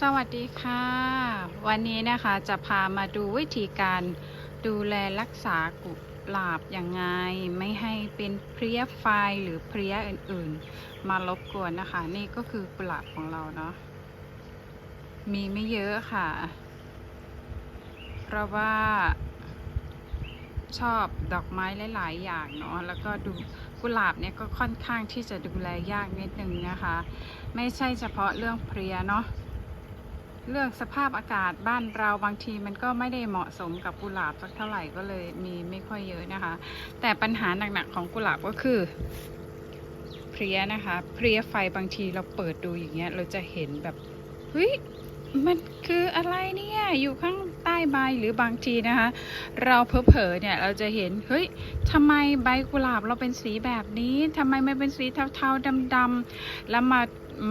สวัสดีค่ะ วันนี้นะคะจะพามาดูวิธีการดูแลรักษากุหลาบยังไง ไม่ให้เป็นเพลี้ยไฟหรือเพลี้ยอื่นๆ มารบกวนนะคะ นี่ก็คือกุหลาบของเราเนาะมีไม่เยอะค่ะ เพราะว่าชอบดอกไม้หลาย ๆ อย่างเนาะ แล้วก็ดูกุหลาบเนี่ยก็ค่อนข้างที่จะดูแลยากนิดนึงนะคะ ไม่ใช่เฉพาะเรื่องเพลียเนาะ เรื่องสภาพอากาศบ้านเราบางทีมันก็ไม่ได้เหมาะสมกับกุหลาบสักเท่าไหร่ก็เลยมีไม่ค่อยเยอะนะคะ แต่ปัญหาหนักๆของกุหลาบก็คือเพลียนะคะเพลียไฟบางทีเราเปิดดูอย่างเงี้ยเราจะเห็นแบบเฮ้ย มันคืออะไรเนี่ยอยู่ข้างใต้ใบหรือบางทีนะคะ เราเผลอๆเนี่ยเราจะเห็นเฮ้ยทำไมใบกุหลาบเราเป็นสีแบบนี้ทำไมไมันเป็นสีเทาๆดำๆแล้วมา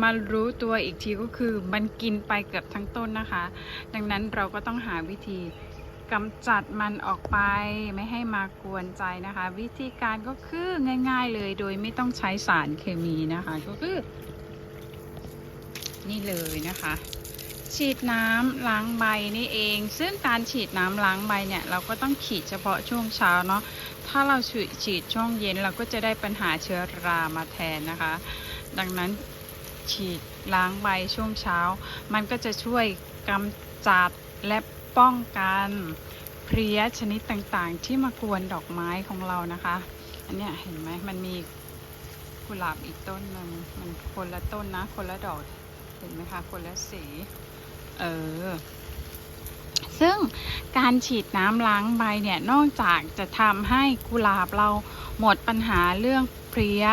มารู้ตัวอีกทีก็คือมันกินไปเกือบทั้งต้นนะคะ ดังนั้นเราก็ต้องหาวิธีกำจัดมันออกไปไม่ให้มากวนใจนะคะ วิธีการก็คือง่ายๆเลยโดยไม่ต้องใช้สารเคมีนะคะ ก็คือ นี่เลยนะคะ ฉีดน้ำล้างใบนี่เอง ซึ่งการฉีดน้ำล้างใบเนี่ยเราก็ต้องฉีดเฉพาะช่วงเช้าเนาะ ถ้าเราฉีดฉีดช่วงเย็นเราก็จะได้ปัญหาเชื้อรามาแทนนะคะ ดังนั้นฉีดล้างใบช่วงเช้า มันก็จะช่วยกำจัดและป้องกันเพลี้ยชนิดต่างๆ ที่มากวนดอกไม้ของเรานะคะ อันเนี้ยเห็นไหมมันมีกุหลาบอีกต้นหนึ่งมันคนละต้นนะ คนละดอก เห็นไหมคะ คนละสี เออ ซึ่งการฉีดน้ำล้างใบเนี่ย นอกจากจะทำให้กุหลาบเราหมดปัญหาเรื่องเพลี้ย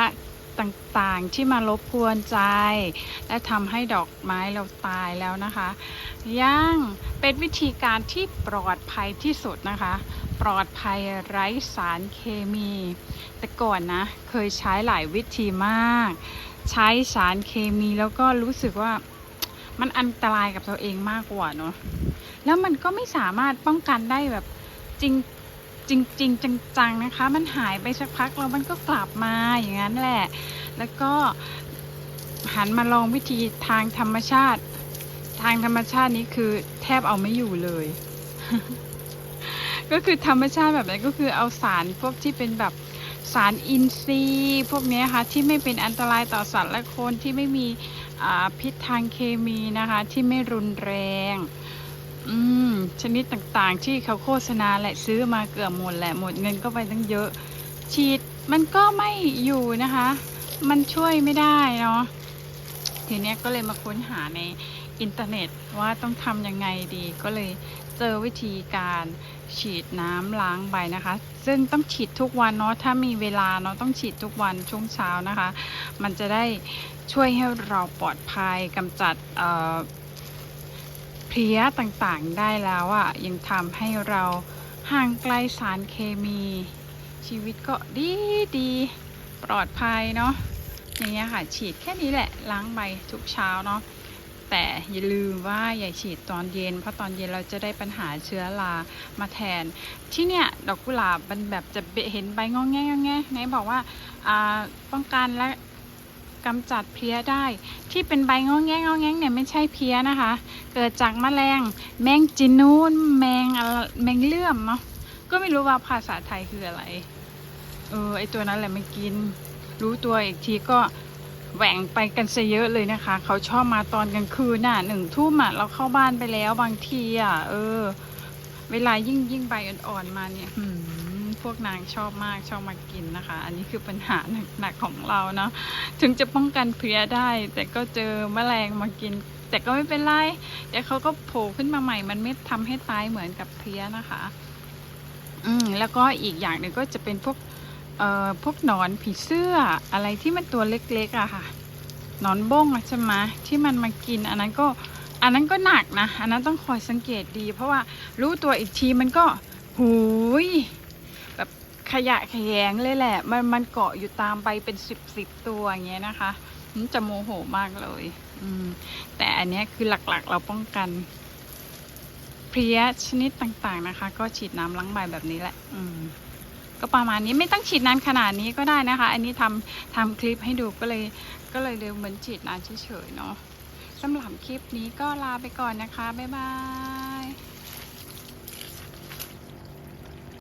ต่างๆที่มารบกวนใจ และทำให้ดอกไม้เราตายแล้วนะคะยังเป็นวิธีการที่ปลอดภัยที่สุดนะคะ ปลอดภัยไร้สารเคมี แต่ก่อนนะเคยใช้หลายวิธีมาก ใช้สารเคมีแล้วก็รู้สึกว่า มันอันตรายกับตัวเองมากกว่าเนาะแล้วมันก็ไม่สามารถป้องกันได้แบบจริงจริงจริงจังๆนะคะ มันหายไปสักพักแล้วมันก็กลับมาอย่างนั้นแหละ แล้วก็หันมาลองวิธีทางธรรมชาติ ทางธรรมชาตินี้คือแทบเอาไม่อยู่เลย ก็คือธรรมชาติแบบนั้นก็คือเอาสารพวกที่เป็นแบบสารอินทรีย์ พวกนี้ค่ะที่ไม่เป็นอันตรายต่อสัตว์และคนที่ไม่มี พิษทางเคมีนะคะที่ไม่รุนแรง อืมชนิดต่างๆ ที่เขาโฆษณาแหละซื้อมาเกือบหมดแหละหมดเงินก็ไปตั้งเยอะ ฉีดมันก็ไม่อยู่นะคะ มันช่วยไม่ได้เนาะทีเนี้ยก็เลยมาค้นหาใน อินเทอร์เน็ตว่าต้องทำยังไงดีก็เลยเจอวิธีการฉีดน้ำล้างใบนะคะ ซึ่งต้องฉีดทุกวันเนาะถ้ามีเวลาเนาะต้องฉีดทุกวันช่วงเช้านะคะ มันจะได้ช่วยให้เราปลอดภัยกำจัดเเพลี้ยต่างๆได้แล้วอะ่ะยังทำให้เราห่างไกลสารเคมี ชีวิตก็ดีดีปลอดภัยเนาะอย่างเงี้ยค่ะฉีดแค่นี้แหละล้างใบทุกเช้าเนาะ แต่อย่าลืมว่าอย่าฉีดตอนเย็น เพราะตอนเย็นเราจะได้ปัญหาเชื้อรามาแทน ที่เนี่ยดอกกุหลาบมันแบบจะเห็นใบงอแงงแงไหนบอกว่าป้องกันและกำจัดเพลี้ยได้ ที่เป็นใบงอแงงอแงงเนี่ยไม่ใช่เพลี้ยนะคะ เกิดจากแมลง แมงจีนูนแมงแมงเลื่อมเนาะก็ไม่รู้ว่าภาษาไทยคืออะไร เออไอตัวนั้นแหละไมันกิน รู้ตัวอีกทีก็ แหว่งไปกันซะเยอะเลยนะคะ เขาชอบมาตอนกลางคืนน่ะหนึ่งทุ่มอะเราเข้าบ้านไปแล้วบางทีอะ เออ เวลายิ่งยิ่งใบอ่อนๆมาเนี่ยพวกนางชอบมากชอบมากินนะคะ อันนี้คือปัญหาหนักๆของเราเนาะถึงจะป้องกันเพลี้ยได้ แต่ก็เจอแมลงมากิน แต่ก็ไม่เป็นไรเดี๋ยวเขาก็โผล่ขึ้นมาใหม่ มันไม่ทำให้ตายเหมือนกับเพลี้ยนะคะ อืมแล้วก็อีกอย่างหนึ่งก็จะเป็นพวก เอ่อพวกหนอนผีเสื้ออะไรที่มันตัวเล็กๆอะค่ะหนอนบ้งอะใช่ไหมที่มันมากิน อันนั้นก็อันนั้นก็หนักนะ อันนั้นต้องคอยสังเกตดี เพราะว่ารู้ตัวอีกทีมันก็หูยแบบขยะแขยงเลยแหละ มันมันเกาะอยู่ตามใบเป็นสิบสิบตัวอย่างเงี้ยนะคะมันจะโมโหมากเลย อืม แต่อันเนี้ยคือหลักๆ เราป้องกันเพลี้ยชนิดต่างๆนะคะ ก็ฉีดน้ำล้างใบแบบนี้แหละ อืม ก็ประมาณนี้ไม่ต้องฉีดนานขนาดนี้ก็ได้นะคะ อันนี้ทำทำคลิปให้ดูก็เลยก็เลยเร็วเหมือนฉีดนานเฉยๆเนาะสำหรับคลิปนี้ก็ลาไปก่อนนะคะบ๊ายบาย